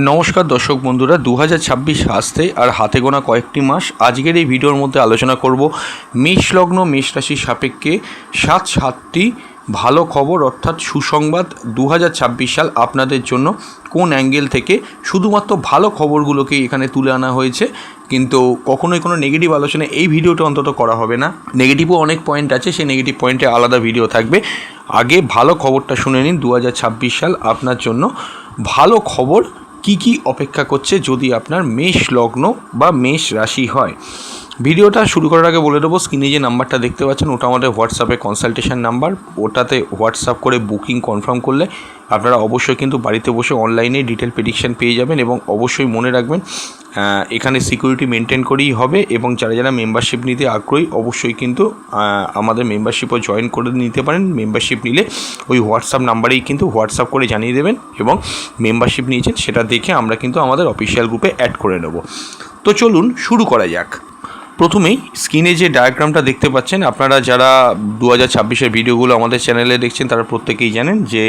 নমস্কার দর্শক বন্ধুরা দু হাজার ছাব্বিশ আসতে আর হাতে গোনা কয়েকটি মাস আজকের এই ভিডিওর মধ্যে আলোচনা করব মেষ লগ্ন মেষ রাশির সাপেক্ষে সাত সাতটি ভালো খবর অর্থাৎ সুসংবাদ দু হাজার ছাব্বিশ সাল আপনাদের জন্য কোন অ্যাঙ্গেল থেকে শুধুমাত্র ভালো খবরগুলোকে এখানে তুলে আনা হয়েছে। কিন্তু কখনোই কোনো নেগেটিভ আলোচনা এই ভিডিওটা অন্তত করা হবে না। নেগেটিভও অনেক পয়েন্ট আছে, সেই নেগেটিভ পয়েন্টে আলাদা ভিডিও থাকবে। আগে ভালো খবরটা শুনে নিন দু হাজার ছাব্বিশ সাল আপনার জন্য ভালো খবর কি কি অপেক্ষা করছে যদি আপনার মেষ লগ্ন বা মেষ রাশি হয়? ভিডিওটা শুরু করার আগে বলে দেবো স্ক্রিনে যে নাম্বারটা দেখতে পাচ্ছেন, ওটা আমাদের হোয়াটসঅ্যাপে কনসালটেশন নাম্বার ওটাতে হোয়াটসঅ্যাপ করে বুকিং কনফার্ম করলে আপনারা অবশ্যই কিন্তু বাড়িতে বসে অনলাইনে ডিটেল প্রেডিকশন পেয়ে যাবেন এবং অবশ্যই মনে রাখবেন এখানে সিকিউরিটি মেনটেন করেই হবে এবং যারা যারা মেম্বারশিপ নিতে আগ্রহী অবশ্যই কিন্তু আমাদের মেম্বারশিপও জয়েন করে নিতে পারেন। মেম্বারশিপ নিলে ওই হোয়াটসঅ্যাপ নাম্বারেই কিন্তু হোয়াটসঅ্যাপ করে জানিয়ে দেবেন এবং মেম্বারশিপ নিয়েছেন সেটা দেখে আমরা কিন্তু আমাদের অফিসিয়াল গ্রুপে অ্যাড করে নেব। তো চলুন শুরু করা যাক। প্রথমেই স্ক্রিনে যে ডায়াগ্রামটা দেখতে পাচ্ছেন, আপনারা যারা দু হাজার ছাব্বিশের ভিডিওগুলো আমাদের চ্যানেলে দেখছেন, তারা প্রত্যেকেই জানেন যে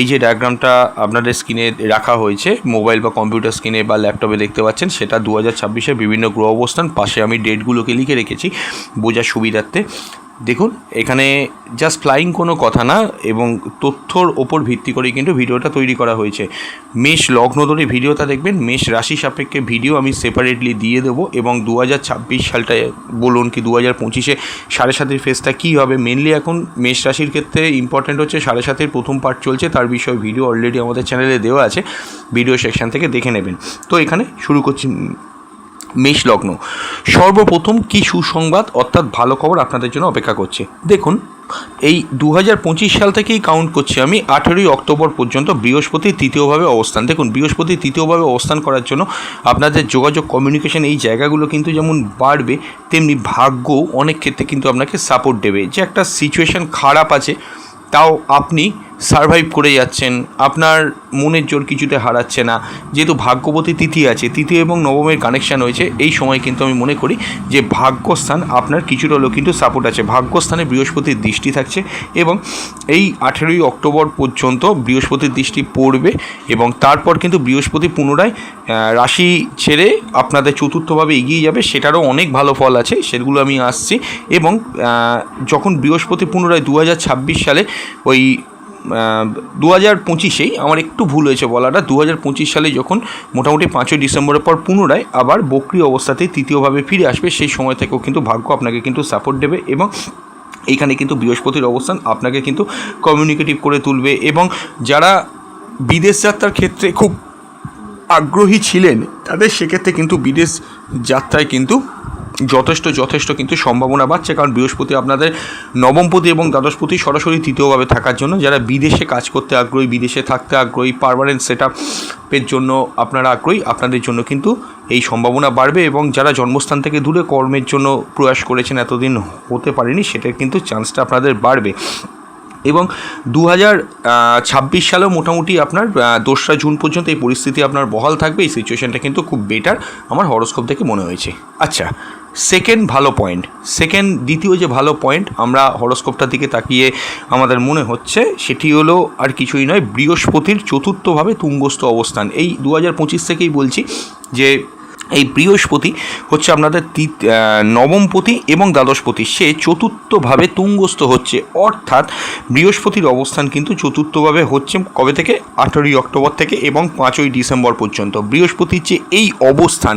এই যে ডায়াগ্রামটা আপনাদের স্ক্রিনে রাখা হয়েছে মোবাইল বা কম্পিউটার স্ক্রিনে বা ল্যাপটপে দেখতে পাচ্ছেন, সেটা দু হাজার ছাব্বিশের বিভিন্ন গ্রহ অবস্থান, পাশে আমি ডেটগুলোকে লিখে রেখেছি বোঝার সুবিধার্থে। দেখুন, এখানে জাস্ট ফ্লাইং কোনো কথা না এবং তথ্যর ওপর ভিত্তি করেই কিন্তু ভিডিওটা তৈরি করা হয়েছে। মেষ লগ্ন ধরে ভিডিওটা দেখবেন, মেষ রাশি সাপেক্ষে ভিডিও আমি সেপারেটলি দিয়ে দেবো এবং দু হাজার ছাব্বিশ সালটায় বলুন কি দু হাজার পঁচিশে সাড়ে সাতের ফেসটা কী হবে? মেনলি এখন মেষ রাশির ক্ষেত্রে ইম্পর্ট্যান্ট হচ্ছে সাড়ে সাতের প্রথম পার্ট চলছে, তার বিষয়ে ভিডিও অলরেডি আমাদের চ্যানেলে দেওয়া আছে। ভিডিও সেকশন থেকে দেখে নেবেন। তো এখানে শুরু করছি। মেষ লগ্ন সর্বপ্রথম কি সুসংবাদ, অর্থাৎ ভালো খবর আপনাদের জন্য অপেক্ষা করছে? দেখুন, এই দু হাজার পঁচিশ সাল থেকেই কাউন্ট করছি আমি, আঠেরোই অক্টোবর পর্যন্ত বৃহস্পতির তৃতীয়ভাবে অবস্থান। দেখুন, বৃহস্পতি তৃতীয়ভাবে অবস্থান করার জন্য আপনাদের যোগাযোগ কমিউনিকেশন এই জায়গাগুলো কিন্তু যেমন বাড়বে, তেমনি ভাগ্য অনেক ক্ষেত্রে কিন্তু আপনাকে সাপোর্ট দেবে। যে একটা সিচুয়েশান খারাপ আছে, তাও আপনি সারভাইভ করে যাচ্ছেন, আপনার মনের জোর কিছুতে হারাচ্ছে না। যেহেতু ভাগ্যবতী তিথি আছে তৃতীয় এবং নবমের কানেকশান হয়েছে এই সময় কিন্তু আমি মনে করি যে ভাগ্যস্থান আপনার কিছুটা হলেও কিন্তু সাপোর্ট আছে। ভাগ্যস্থানে বৃহস্পতির দৃষ্টি থাকছে এবং এই আঠেরোই অক্টোবর পর্যন্ত বৃহস্পতির দৃষ্টি পড়বে এবং তারপর কিন্তু বৃহস্পতি পুনরায় রাশি ছেড়ে আপনাদের চতুর্থভাবে এগিয়ে যাবে, সেটারও অনেক ভালো ফল আছে, সেগুলো আমি আসছি এবং যখন বৃহস্পতি পুনরায় দু হাজার ছাব্বিশ সালে ওই দু হাজার পঁচিশেই আমার একটু ভুল হয়েছে বলাটা দু হাজার পঁচিশ সালে যখন মোটামুটি পাঁচই ডিসেম্বরের পর পুনরায় আবার বক্রি অবস্থাতেই তৃতীয়ভাবে ফিরে আসবে, সেই সময় থেকেও কিন্তু ভাগ্য আপনাকে কিন্তু সাপোর্ট দেবে এবং এইখানে কিন্তু বৃহস্পতির অবস্থান আপনাকে কিন্তু কমিউনিকেটিভ করে তুলবে এবং যারা বিদেশ যাত্রার ক্ষেত্রে খুব আগ্রহী ছিলেন, তাদের সেক্ষেত্রে কিন্তু বিদেশ যাত্রায় কিন্তু যথেষ্ট যথেষ্ট কিন্তু সম্ভাবনা বাড়ছে। কারণ বৃহস্পতি আপনাদের নবমপতি এবং দ্বাদশপতি সরাসরি তৃতীয়ভাবে থাকার জন্য। যারা বিদেশে কাজ করতে আগ্রহী, বিদেশে থাকতে আগ্রহী পারমানেন্ট সেট আপের জন্য আপনারা আগ্রহী, আপনাদের জন্য কিন্তু এই সম্ভাবনা বাড়বে এবং যারা জন্মস্থান থেকে দূরে কর্মের জন্য প্রয়াস করেছেন, এতদিন হতে পারেনি, সেটার কিন্তু চান্সটা আপনাদের বাড়বে। এবং দু হাজার ছাব্বিশ সালেও মোটামুটি আপনার দোসরা জুন পর্যন্ত এই পরিস্থিতি আপনার বহাল থাকবে। এই সিচুয়েশনটা কিন্তু খুব বেটার আমার হরস্কোপ থেকে মনে হয়েছে। আচ্ছা সেকেন্ড ভালো পয়েন্ট সেকেন্ড দ্বিতীয় যে ভালো পয়েন্ট আমরা হরস্কোপটার দিকে তাকিয়ে আমাদের মনে হচ্ছে, সেটি হলো আর কিছুই নয়, বৃহস্পতির চতুর্থভাবে তুঙ্গস্থ অবস্থান। এই দু হাজার পঁচিশ থেকেই বলছি যে এই বৃহস্পতি হচ্ছে আপনাদের নবমপতি এবং দ্বাদশপতি সে চতুর্থভাবে তুঙ্গস্থ হচ্ছে। অর্থাৎ বৃহস্পতির অবস্থান কিন্তু চতুর্থভাবে হচ্ছে কবে থেকে? আঠেরোই অক্টোবর থেকে এবং পাঁচই ডিসেম্বর পর্যন্ত। বৃহস্পতির যে এই অবস্থান,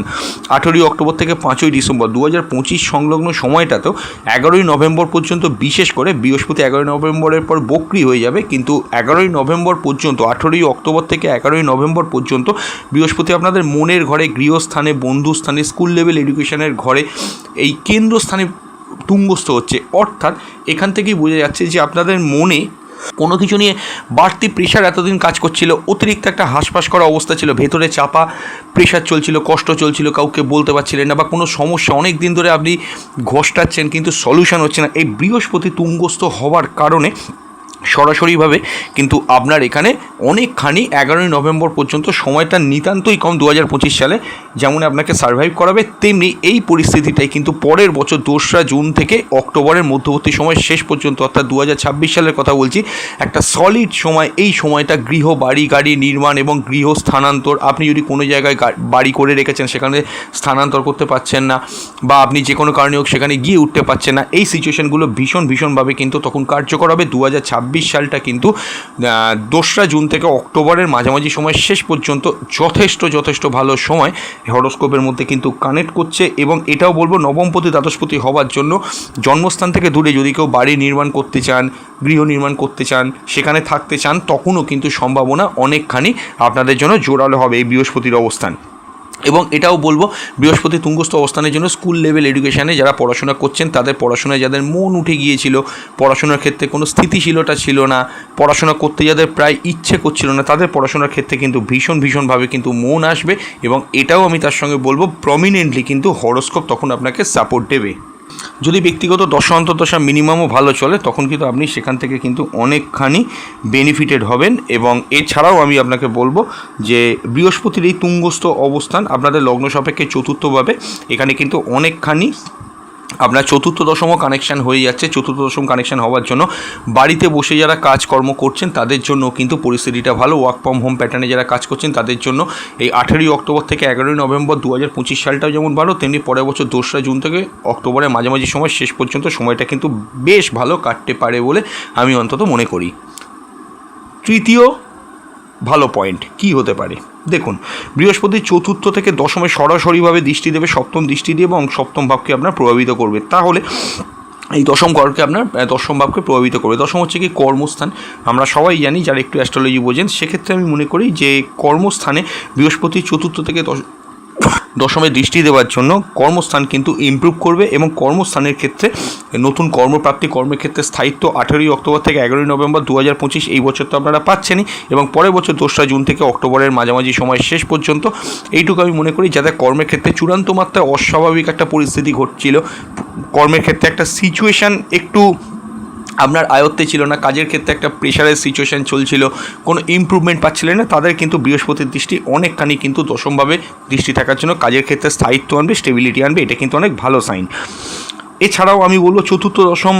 আঠেরোই অক্টোবর থেকে পাঁচই ডিসেম্বর দু হাজার পঁচিশ সংলগ্ন সময়টাতেও এগারোই নভেম্বর পর্যন্ত বিশেষ করে বৃহস্পতি এগারোই নভেম্বরের পর বক্রি হয়ে যাবে। কিন্তু এগারোই নভেম্বর পর্যন্ত, আঠেরোই অক্টোবর থেকে এগারোই নভেম্বর পর্যন্ত বৃহস্পতি আপনাদের মনের ঘরে গৃহস্থানে বন্ধুস্থানে স্কুল লেভেল এডুকেশনের ঘরে এই কেন্দ্রস্থানে তুঙ্গস্থ হচ্ছে। অর্থাৎ এখান থেকেই বোঝা যাচ্ছে যে আপনাদের মনে কোনো কিছু নিয়ে বাড়তি প্রেশার এতদিন কাজ করছিল, অতিরিক্ত একটা হাঁসফাঁস করা অবস্থা ছিল, ভেতরে চাপা প্রেশার চলছিল, কষ্ট চলছিল, কাউকে বলতে পারছিলেন না বা কোনো সমস্যা। অনেক দিন ধরে আপনি ঘষ্টাচ্ছেন, কিন্তু সলিউশন হচ্ছে না। এই বৃহস্পতি তুঙ্গস্থ হওয়ার কারণে সরাসরিভাবে, কিন্তু আপনার এখানে অনেকখানি এগারোই নভেম্বর পর্যন্ত সময়টা নিতান্তই কম দু হাজার পঁচিশ সালে। যেমন আপনাকে সার্ভাইভ করাবে, তেমনি এই পরিস্থিতিটাই কিন্তু পরের বছর দোসরা জুন থেকে অক্টোবরের মধ্যবর্তী সময় শেষ পর্যন্ত, অর্থাৎ দু হাজার ছাব্বিশ সালের কথা বলছি, একটা সলিড সময়, এই সময়টা গৃহ, বাড়ি, গাড়ি নির্মাণ এবং গৃহ স্থানান্তর। আপনি যদি কোনো জায়গায় বাড়ি করে রেখেছেন, সেখানে স্থানান্তর করতে পারছেন না, বা আপনি যে কোনো কারণে হোক সেখানে গিয়ে উঠতে পারছেন না, এই সিচুয়েশনগুলো ভীষণ, ভীষণভাবে কিন্তু তখন কার্যকর হবে। দু সালটা কিন্তু দোসরা জুন থেকে অক্টোবরের মাঝামাঝি সময় শেষ পর্যন্ত যথেষ্ট যথেষ্ট ভালো সময় হরোস্কোপের মধ্যে কিন্তু কানেক্ট করছে এবং এটাও বলব নবমপতি দ্বাদশপতি হওয়ার জন্য জন্মস্থান থেকে দূরে যদি কেউ বাড়ি নির্মাণ করতে চান, গৃহ নির্মাণ করতে চান, সেখানে থাকতে চান, তখনও কিন্তু সম্ভাবনা অনেকখানি আপনাদের জন্য জোরালো হবে এই বৃহস্পতির অবস্থান। এবং এটাও বলব, বৃহস্পতি তুঙ্গস্থ অবস্থানের জন্য স্কুল লেভেল এডুকেশানে যারা পড়াশোনা করছেন, তাদের পড়াশোনায় যাদের মন উঠে গিয়েছিল, পড়াশোনার ক্ষেত্রে কোনো স্থিতিশীলতা ছিল না, পড়াশোনা করতে যাদের প্রায় ইচ্ছে করছিল না, তাদের পড়াশোনার ক্ষেত্রে কিন্তু ভীষণ, ভীষণভাবে কিন্তু মন আসবে এবং এটাও আমি তার সঙ্গে বলব প্রমিনেন্টলি কিন্তু হরস্কোপ তখন আপনাকে সাপোর্ট দেবে। যদি ব্যক্তিগত দশা অন্তর্দশা মিনিমামও ভালো চলে, তখন কিন্তু আপনি সেখান থেকে কিন্তু অনেকখানি বেনিফিটেড হবেন এবং এছাড়াও আমি আপনাকে বলব যে বৃহস্পতির এই তুঙ্গস্থ অবস্থান আপনাদের লগ্ন সাপেক্ষে চতুর্থভাবে, এখানে কিন্তু অনেকখানি আপনার চতুর্থ দশম কানেকশান হয়ে যাচ্ছে। চতুর্থ দশম কানেকশান হওয়ার জন্য বাড়িতে বসে যারা কাজকর্ম করছেন, তাদের জন্য কিন্তু পরিস্থিতিটা ভালো। ওয়ার্ক ফ্রম হোম প্যাটার্নে যারা কাজ করছেন, তাদের জন্য এই আঠেরোই অক্টোবর থেকে এগারোই নভেম্বর দু হাজার পঁচিশ সালটাও যেমন ভালো, তেমনি পরের বছর দোসরা জুন থেকে অক্টোবরের মাঝামাঝি সময় শেষ পর্যন্ত সময়টা কিন্তু বেশ ভালো কাটতে পারে বলে আমি অন্তত মনে করি। তৃতীয় ভালো পয়েন্ট কি হতে পারে? দেখুন, বৃহস্পতি চতুর্থ থেকে দশমে সরাসরিভাবে দৃষ্টি দেবে, সপ্তম দৃষ্টি দিয়ে এবং সপ্তম ভাবকে আপনার প্রভাবিত করবে। তাহলে এই দশম ঘরকে আপনার দশম ভাবকে প্রভাবিত করবে। দশম হচ্ছে কি কর্মস্থান। আমরা সবাই জানি, যারা একটু অ্যাস্ট্রোলজি বোঝেন, সেক্ষেত্রে আমি মনে করি যে কর্মস্থানে বৃহস্পতি চতুর্থ থেকে দশ দশমে দৃষ্টি দেওয়ার জন্য কর্মস্থান কিন্তু ইমপ্রুভ করবে এবং কর্মস্থানের ক্ষেত্রে নতুন কর্মপ্রাপ্তি কর্মের ক্ষেত্রে স্থায়িত্ব আঠেরোই অক্টোবর থেকে এগারোই নভেম্বর দু হাজার পঁচিশ এই বছর তো আপনারা পাচ্ছেনই এবং পরের বছর দোসরা জুন থেকে অক্টোবরের মাঝামাঝি সময় শেষ পর্যন্ত এইটুকু আমি মনে করি যাতে কর্মের ক্ষেত্রে চূড়ান্ত মাত্রায় অস্বাভাবিক একটা পরিস্থিতি ঘটছিল কর্মের ক্ষেত্রে একটা সিচুয়েশান একটু আপনার আয়ত্তে ছিল না, কাজের ক্ষেত্রে একটা প্রেশারের সিচুয়েশান চলছিল, কোনো ইমপ্রুভমেন্ট পাচ্ছিলেন না, তাদের কিন্তু বৃহস্পতির দৃষ্টি অনেকখানি কিন্তু দশমভাবে দৃষ্টি থাকার জন্য কাজের ক্ষেত্রে স্থায়িত্ব আনবে স্টেবিলিটি আনবে, এটা কিন্তু অনেক ভালো সাইন এছাড়াও আমি বলব চতুর্থ, দশম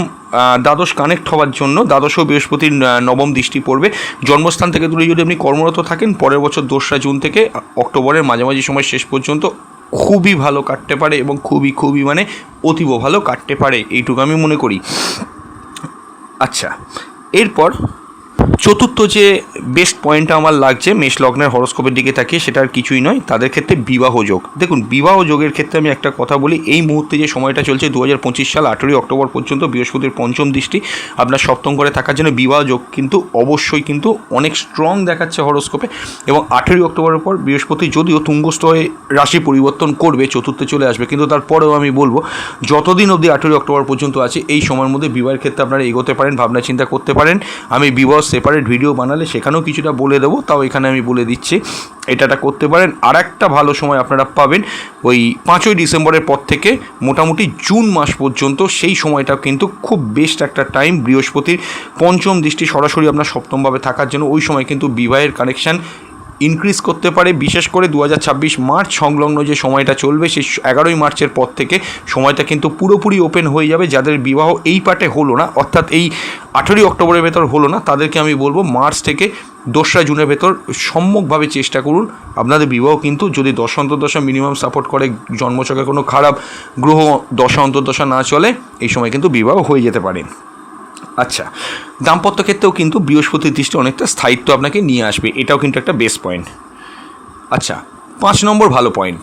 দ্বাদশ কানেক্ট হওয়ার জন্য, দ্বাদশ বৃহস্পতির নবম দৃষ্টি পড়বে। জন্মস্থান থেকে দূরে যদি আপনি কর্মরত থাকেন, পরের বছর দোসরা জুন থেকে অক্টোবরের মাঝামাঝি সময় শেষ পর্যন্ত খুবই ভালো কাটতে পারে এবং খুবই খুবই মানে অতীব ভালো কাটতে পারে, এইটুকু আমি মনে করি। আচ্ছা এরপর চতুর্থ যে বেস্ট পয়েন্টটা আমার লাগছে, মেষ লগ্নের হরস্কোপের দিকে তাকিয়ে, সেটা আর কিছুই নয়, তাদের ক্ষেত্রে বিবাহ যোগ। দেখুন, বিবাহ যোগের ক্ষেত্রে আমি একটা কথা বলি, এই মুহূর্তে যে সময়টা চলছে দু হাজার পঁচিশ সাল, আঠেরোই অক্টোবর পর্যন্ত বৃহস্পতির পঞ্চম দৃষ্টি, আপনার সপ্তম করে থাকার জন্য বিবাহ যোগ কিন্তু অবশ্যই কিন্তু অনেক স্ট্রং দেখাচ্ছে হরস্কোপে এবং আঠেরোই অক্টোবরের পর বৃহস্পতি যদিও তুঙ্গস্থ হয়ে রাশি পরিবর্তন করবে, চতুর্থে চলে আসবে, কিন্তু তারপরেও আমি বলব, যতদিন অবধি আঠেরোই অক্টোবর পর্যন্ত আছে, এই সময়ের মধ্যে বিবাহের ক্ষেত্রে আপনারা এগোতে পারেন ভাবনা চিন্তা করতে পারেন। আমি বিবাহ সেপারেট ভিডিও বানালে সেখানেও কিছুটা বলে দেবো, তাও এখানে আমি বলে দিচ্ছি। এটাটা করতে পারেন। আর একটা ভালো সময় আপনারা পাবেন ওই পাঁচই ডিসেম্বরের পর থেকে, মোটামুটি জুন মাস পর্যন্ত সেই সময়টা কিন্তু খুব বেস্ট একটা টাইম বৃহস্পতির পঞ্চম দৃষ্টি সরাসরি আপনার সপ্তমভাবে থাকার জন্য। ওই সময় কিন্তু বিবাহের কানেকশান ইনক্রিজ করতে পারে, বিশেষ করে দু হাজার ছাব্বিশ মার্চ সংলগ্ন যে সময়টা চলবে, সেই এগারোই মার্চের পর থেকে সময়টা কিন্তু পুরোপুরি ওপেন হয়ে যাবে। যাদের বিবাহ এই পার্টে হলো না, অর্থাৎ এই আঠেরোই অক্টোবরের ভেতর হলো না, তাদেরকে আমি বলব মার্চ থেকে দোসরা জুনের ভেতর সম্যকভাবে চেষ্টা করুন। আপনাদের বিবাহ কিন্তু যদি দশ অন্তর্দশা মিনিমাম সাপোর্ট করে জন্মচকে কোনো খারাপ গ্রহ দশা অন্তর্দশা না চলে, এই সময় কিন্তু বিবাহ হয়ে যেতে পারে। আচ্ছা দাম্পত্য ক্ষেত্রেও কিন্তু বৃহস্পতির দৃষ্টি অনেকটা স্থায়িত্ব আপনাকে নিয়ে আসবে, এটাও কিন্তু একটা বেস্ট পয়েন্ট আচ্ছা পাঁচ নম্বর ভালো পয়েন্ট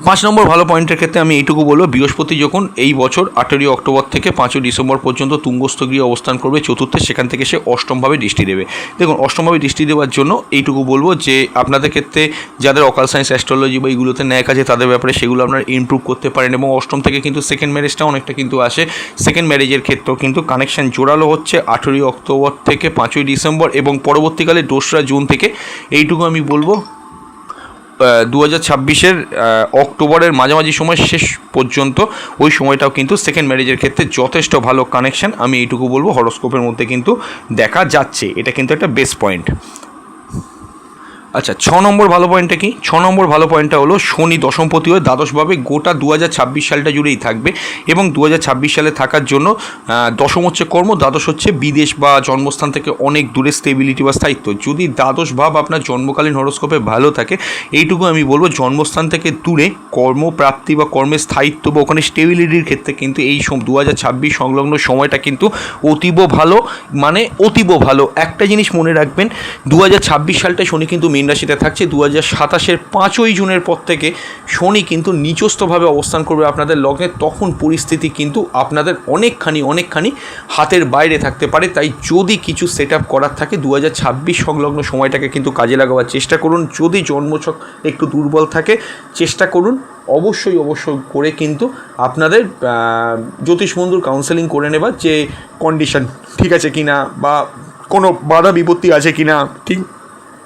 পাঁচ নম্বর ভালো পয়েন্টের ক্ষেত্রে আমি এইটুকু বলব, বৃহস্পতি যখন এই বছর, আঠেরোই অক্টোবর থেকে পাঁচই ডিসেম্বর পর্যন্ত তুঙ্গস্থ গৃহে অবস্থান করবে, চতুর্থে সেখান থেকে সে অষ্টমভাবে দৃষ্টি দেবে। দেখুন, অষ্টমভাবে দৃষ্টি দেওয়ার জন্য এইটুকু বলব যে, আপনাদের ক্ষেত্রে যাদের অকাল সায়েন্স অ্যাস্ট্রোলজি বা এইগুলোতে ন্যায় কাজে তাদের ব্যাপারে সেগুলো আপনারা ইমপ্রুভ করতে পারেন এবং অষ্টম থেকে কিন্তু সেকেন্ড ম্যারেজটা অনেকটা কিন্তু আসে। সেকেন্ড ম্যারেজের ক্ষেত্রেও কিন্তু কানেকশন জোরালো হচ্ছে আঠেরোই অক্টোবর থেকে পাঁচই ডিসেম্বর এবং পরবর্তীকালে দোসরা জুন থেকে। এইটুকু আমি বলব দু হাজার ছাব্বিশের অক্টোবরের মাঝামাঝি সময় শেষ পর্যন্ত ওই সময়টাও কিন্তু সেকেন্ড ম্যারেজের ক্ষেত্রে যথেষ্ট ভালো কানেকশন আমি এইটুকু বলব হরস্কোপের মধ্যে কিন্তু দেখা যাচ্ছে। এটা কিন্তু একটা বেস্ট পয়েন্ট আচ্ছা ছ নম্বর ভালো পয়েন্টটা কি? ছ নম্বর ভালো পয়েন্টটা হলো শনি দশমপতি হয়ে দ্বাদশভাবে গোটা দু হাজার ছাব্বিশ সালটা জুড়েই থাকবে এবং দু হাজার ছাব্বিশ সালে থাকার জন্য দশম হচ্ছে কর্ম, দ্বাদশ হচ্ছে বিদেশ বা জন্মস্থান থেকে অনেক দূরে স্টেবিলিটি বা স্থায়িত্ব। যদি দ্বাদশ ভাব আপনার জন্মকালীন হরস্কোপে ভালো থাকে, এইটুকু আমি বলব জন্মস্থান থেকে দূরে কর্মপ্রাপ্তি বা কর্মের স্থায়িত্ব বা ওখানে স্টেবিলিটির ক্ষেত্রে কিন্তু এই দু হাজার ছাব্বিশ সংলগ্ন সময়টা কিন্তু অতীব ভালো মানে অতীব ভালো। একটা জিনিস মনে রাখবেন দু হাজার ছাব্বিশ সালটা শনি কিন্তু মীন রাশিতে থাকছে। দু হাজার সাতাশের পাঁচই জুনের পর থেকে শনি কিন্তু নিচস্থভাবে অবস্থান করবে আপনাদের লগ্নে। তখন পরিস্থিতি কিন্তু আপনাদের অনেকখানি অনেকখানি হাতের বাইরে থাকতে পারে। তাই যদি কিছু সেট আপ করার থাকে দু হাজার ছাব্বিশ সংলগ্ন সময়টাকে কিন্তু কাজে লাগাবার চেষ্টা করুন। যদি জন্মছক একটু দুর্বল থাকে, চেষ্টা করুন। অবশ্যই অবশ্যই করে কিন্তু আপনাদের জ্যোতিষ বন্ধুর কাউন্সেলিং করে নেবার যে কন্ডিশন ঠিক আছে কি না বা কোনো বাধা বিপত্তি আছে কি না ঠিক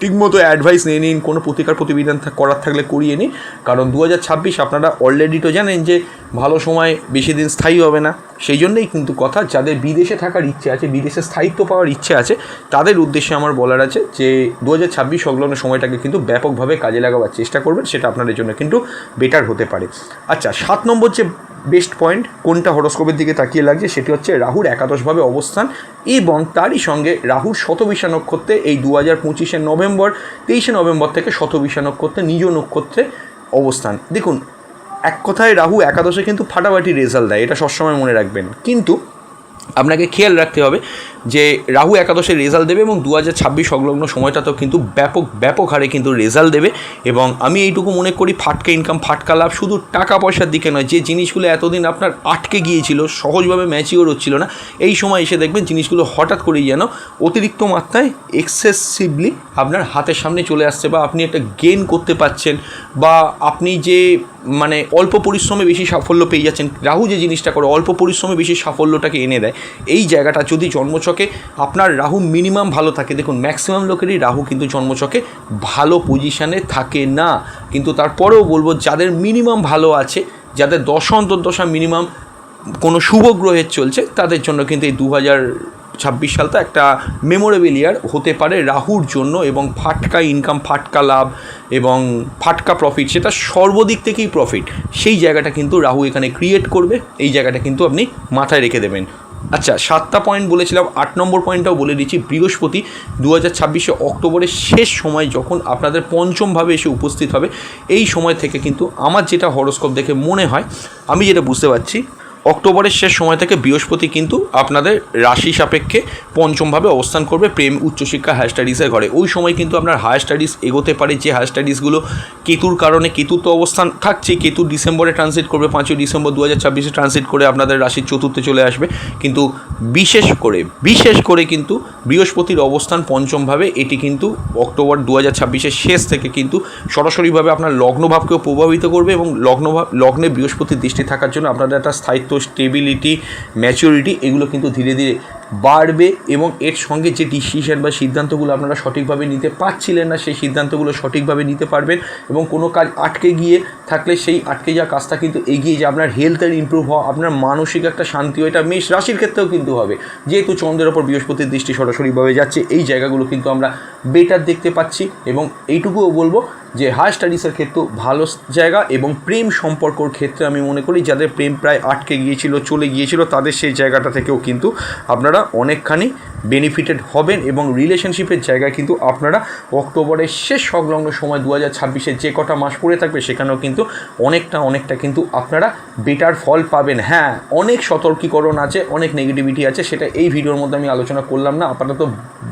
ঠিকমতো অ্যাডভাইস নিয়ে নিন, কোনো প্রতিকার প্রতিবিধান করার থাকলে করিয়ে নিন। কারণ দু হাজার ছাব্বিশ আপনারা অলরেডি তো জানেন যে ভালো সময় বেশি দিন স্থায়ী হবে না। সেই জন্যই কিন্তু কথা, যাদের বিদেশে থাকার ইচ্ছে আছে, বিদেশে স্থায়িত্ব পাওয়ার ইচ্ছে আছে, তাদের উদ্দেশ্যে আমার বলার আছে যে দু হাজার ছাব্বিশ সংলগ্ন সময়টাকে কিন্তু ব্যাপকভাবে কাজে লাগাবার চেষ্টা করবেন, সেটা আপনাদের জন্য কিন্তু বেটার হতে পারে। আচ্ছা সাত নম্বর যে বেস্ট পয়েন্ট কোনটা হরস্কোপের দিকে তাকিয়ে লাগছে সেটি হচ্ছে রাহুর একাদশভাবে অবস্থান এবং তারই সঙ্গে রাহুর শতবিশা নক্ষত্রে এই দু হাজার পঁচিশে নভেম্বর, তেইশে নভেম্বর থেকে শতবিশা নক্ষত্রে নিজ নক্ষত্রে অবস্থান। দেখুন, এক কথায় রাহু একাদশে কিন্তু ফাটাফাটি রেজাল্ট দেয়, এটা সবসময় মনে রাখবেন। কিন্তু আপনাকে খেয়াল রাখতে হবে যে রাহু একাদশে রেজাল্ট দেবে এবং দু হাজার ছাব্বিশ সংলগ্ন সময়টাতেও কিন্তু ব্যাপক ব্যাপক হারে কিন্তু রেজাল্ট দেবে এবং আমি এইটুকু মনে করি ফাটকা ইনকাম ফাটকা লাভ শুধু টাকা পয়সার দিকে নয়, যে জিনিসগুলো এতদিন আপনার আটকে গিয়েছিল, সহজভাবে ম্যাচিওর হচ্ছিল না, এই সময় এসে দেখবেন জিনিসগুলো হঠাৎ করেই যেন অতিরিক্ত মাত্রায় এক্সেসিভলি আপনার হাতের সামনে চলে আসছে বা আপনি একটা গেন করতে পারছেন বা আপনি যে মানে অল্প পরিশ্রমে বেশি সাফল্য পেয়ে যাচ্ছেন, রাহু যে জিনিসটা করে অল্প পরিশ্রমে বেশি সাফল্যটাকে এনে দেয় এই জায়গাটা যদি জন্মছকে আপনার রাহু মিনিমাম ভালো থাকে। দেখুন ম্যাক্সিমাম লোকেরই রাহু কিন্তু জন্মছকে ভালো পজিশানে থাকে না। কিন্তু তারপরেও বলব, যাদের মিনিমাম ভালো আছে, যাদের দশা অন্তর্দশা মিনিমাম কোনো শুভ গ্রহের চলছে, তাদের জন্য কিন্তু এই দু হাজার ছাব্বিশ সালটা একটা মেমোরেবল ইয়ার হতে পারে রাহুর জন্য এবং ফাটকা ইনকাম ফাটকা লাভ এবং ফাটকা প্রফিট সেটা সর্বদিক থেকেই প্রফিট সেই জায়গাটা কিন্তু রাহু এখানে ক্রিয়েট করবে, এই জায়গাটা কিন্তু আপনি মাথায় রেখে দেবেন। আচ্ছা সাতটা পয়েন্ট বলেছিলাম, আট নম্বর পয়েন্টটাও বলে দিচ্ছি। বৃহস্পতি দু হাজার ছাব্বিশে অক্টোবরের শেষ সময় যখন আপনাদের পঞ্চমভাবে এসে উপস্থিত হবে, এই সময় থেকে কিন্তু আমার যেটা হরস্কোপ দেখে মনে হয়, আমি যেটা বুঝতে পারছি অক্টোবরের শেষ সময় থেকে বৃহস্পতি কিন্তু আপনাদের রাশি সাপেক্ষে পঞ্চমভাবে অবস্থান করবে প্রেম, উচ্চশিক্ষা হায়ার স্টাডিজের ঘরে। ওই সময় কিন্তু আপনার হায়ার স্টাডিজ এগোতে পারে, যে হায়ার স্টাডিজগুলো কেতুর কারণে, কেতুর তো অবস্থান থাকছে, কেতু ডিসেম্বরে ট্রানজিট করবে, পাঁচই ডিসেম্বর দু হাজার ছাব্বিশে ট্রানজিট করে আপনাদের রাশির চতুর্থে চলে আসবে। কিন্তু বিশেষ করে বিশেষ করে কিন্তু বৃহস্পতির অবস্থান পঞ্চমভাবে, এটি কিন্তু অক্টোবর দু হাজার ছাব্বিশের শেষ থেকে কিন্তু সরাসরিভাবে আপনার লগ্নভাবকেও প্রভাবিত করবে এবং লগ্নভাব লগ্নে বৃহস্পতির দৃষ্টি থাকার জন্য আপনাদের একটা স্থায়িত্ব স্টেবিলিটি ম্যাচুরিটি এগুলো কিন্তু ধীরে ধীরে বাড়বে এবং এর সঙ্গে যে ডিসিশন বা সিদ্ধান্তগুলো আপনারা সঠিকভাবে নিতে পারছিলেন না, সেই সিদ্ধান্তগুলো সঠিকভাবে নিতে পারবেন এবং কোনো কাজ আটকে গিয়ে থাকলে সেই আটকে যাওয়া কাজটা কিন্তু এগিয়ে যে আপনার হেলথের ইম্প্রুভ হওয়া, আপনার মানসিক একটা শান্তি, এটা মেষ রাশির ক্ষেত্রেও কিন্তু হবে। যেহেতু চন্দ্রের ওপর বৃহস্পতির দৃষ্টি সরাসরিভাবে যাচ্ছে, এই জায়গাগুলো কিন্তু আমরা বেটার দেখতে পাচ্ছি এবং এইটুকুও বলব যে হায়ার স্টাডিজের ক্ষেত্রেও ভালো জায়গা এবং প্রেম সম্পর্কর ক্ষেত্রে আমি মনে করি যাদের প্রেম প্রায় আটকে গিয়েছিল, চলে গিয়েছিল, তাদের সেই জায়গাটা থেকেও কিন্তু আপনারা অনেকখানি বেনিফিটেড হবেন এবং রিলেশনশিপের জায়গায় কিন্তু আপনারা অক্টোবরের শেষ সংলগ্ন সময় দু হাজার ছাব্বিশে যে কটা মাস পড়ে থাকবে সেখানেও কিন্তু অনেকটা অনেকটা কিন্তু আপনারা বেটার ফল পাবেন। হ্যাঁ অনেক সতর্কীকরণ আছে, অনেক নেগেটিভিটি আছে, সেটা এই ভিডিওর মধ্যে আমি আলোচনা করলাম না। আপাতত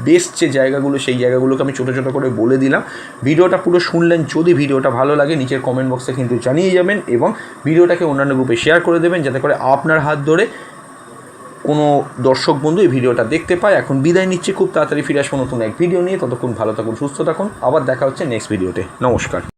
বেস্ট যে জায়গাগুলো, সেই জায়গাগুলোকে আমি ছোটো ছোটো করে বলে দিলাম। ভিডিওটা পুরো শুনলেন, যদি ভিডিওটা ভালো লাগে, নিচের কমেন্ট বক্সে কিন্তু জানিয়ে যাবেন এবং ভিডিওটাকে অন্যান্য গ্রুপে শেয়ার করে দেবেন, যাতে করে আপনার হাত ধরে কোনো দর্শক বন্ধু এই ভিডিওটা দেখতে পায়। এখন বিদায় নিচ্ছে, খুব তাড়াতাড়ি ফিরে আসব নতুন এক ভিডিও নিয়ে। ততক্ষণ ভালো থাকুন, সুস্থ থাকুন। আবার দেখা হচ্ছে নেক্সট ভিডিওতে নমস্কার।